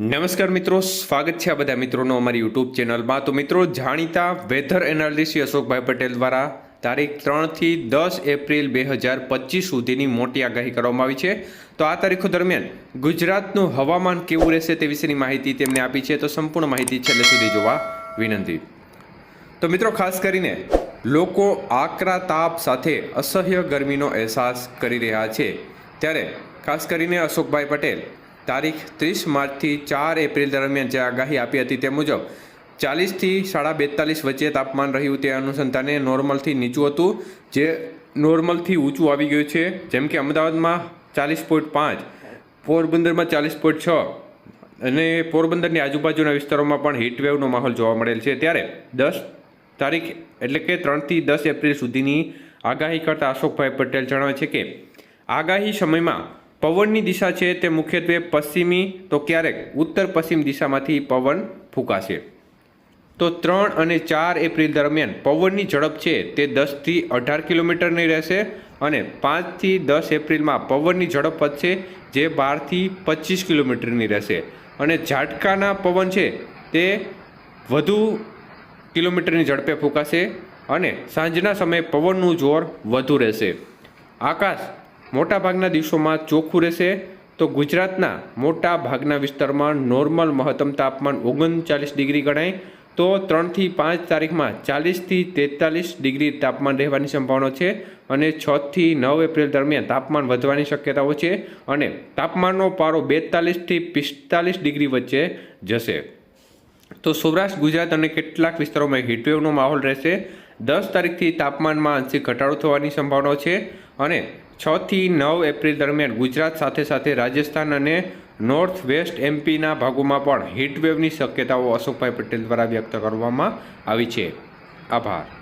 નમસ્કાર મિત્રો, સ્વાગત છે આ બધા મિત્રોનો અમારી યુટ્યુબ ચેનલમાં. તો મિત્રો, જાણીતા વેધર એનાલિસ્ટ અશોકભાઈ પટેલ દ્વારા તારીખ ત્રણથી દસ એપ્રિલ બે હજાર પચીસ સુધીની મોટી આગાહી કરવામાં આવી છે. તો આ તારીખો દરમિયાન ગુજરાતનું હવામાન કેવું રહેશે તે વિશેની માહિતી તેમને આપી છે. તો સંપૂર્ણ માહિતી છેલ્લે સુધી જોવા વિનંતી. તો મિત્રો, ખાસ કરીને લોકો આકરા તાપ સાથે અસહ્ય ગરમીનો અહેસાસ કરી રહ્યા છે. ત્યારે ખાસ કરીને અશોકભાઈ પટેલ તારીખ ત્રીસ માર્ચથી ચાર એપ્રિલ દરમિયાન જે આગાહી આપી હતી તે મુજબ ચાલીસથી સાડા બેતાલીસ વચ્ચે તાપમાન રહ્યું તે અનુસંધાને નોર્મલથી નીચું હતું, જે નોર્મલથી ઊંચું આવી ગયું છે. જેમ કે અમદાવાદમાં ચાલીસ પોઈન્ટ પાંચ, પોરબંદરમાં ચાલીસ પોઈન્ટ છ અને પોરબંદરની આજુબાજુના વિસ્તારોમાં પણ હીટવેવનો માહોલ જોવા મળેલ છે. ત્યારે દસ તારીખ એટલે કે ત્રણથી દસ એપ્રિલ સુધીની આગાહી કરતા અશોકભાઈ પટેલ જણાવે છે કે, આગાહી સમયમાં પવનની દિશા છે તે મુખ્યત્વે પશ્ચિમી, તો ક્યારેક ઉત્તર પશ્ચિમ દિશામાંથી પવન ફૂંકાશે. તો ત્રણ અને ચાર એપ્રિલ દરમિયાન પવનની ઝડપ છે તે દસથી અઢાર કિલોમીટરની રહેશે અને પાંચથી દસ એપ્રિલમાં પવનની ઝડપ વધશે જે બારથી પચીસ કિલોમીટરની રહેશે. અને ઝાટકાના પવન છે તે વધુ કિલોમીટરની ઝડપે ફૂંકાશે અને સાંજના સમયે પવનનું જોર વધુ રહેશે. આકાશ મોટાભાગના દિવસોમાં ચોખ્ખું રહેશે. તો ગુજરાતના મોટા ભાગના વિસ્તારમાં નોર્મલ મહત્તમ તાપમાન ઓગણચાલીસ ડિગ્રી ગણાય. તો ત્રણથી પાંચ તારીખમાં ચાલીસથી તેતાલીસ ડિગ્રી તાપમાન રહેવાની સંભાવના છે અને છથી નવ એપ્રિલ દરમિયાન તાપમાન વધવાની શક્યતાઓ છે અને તાપમાનનો પારો બેતાલીસથી પિસ્તાલીસ ડિગ્રી વચ્ચે જશે. તો સૌરાષ્ટ્ર, ગુજરાત અને કેટલાક વિસ્તારોમાં હીટવેવનો માહોલ રહેશે. દસ તારીખથી તાપમાનમાં આંશિક ઘટાડો થવાની સંભાવના છે. અને છથી નવ એપ્રિલ દરમિયાન ગુજરાત સાથે સાથે રાજસ્થાન અને નોર્થ વેસ્ટ એમપીના ભાગોમાં પણ હીટવેવની શક્યતાઓ અશોકભાઈ પટેલ દ્વારા વ્યક્ત કરવામાં આવી છે. આભાર.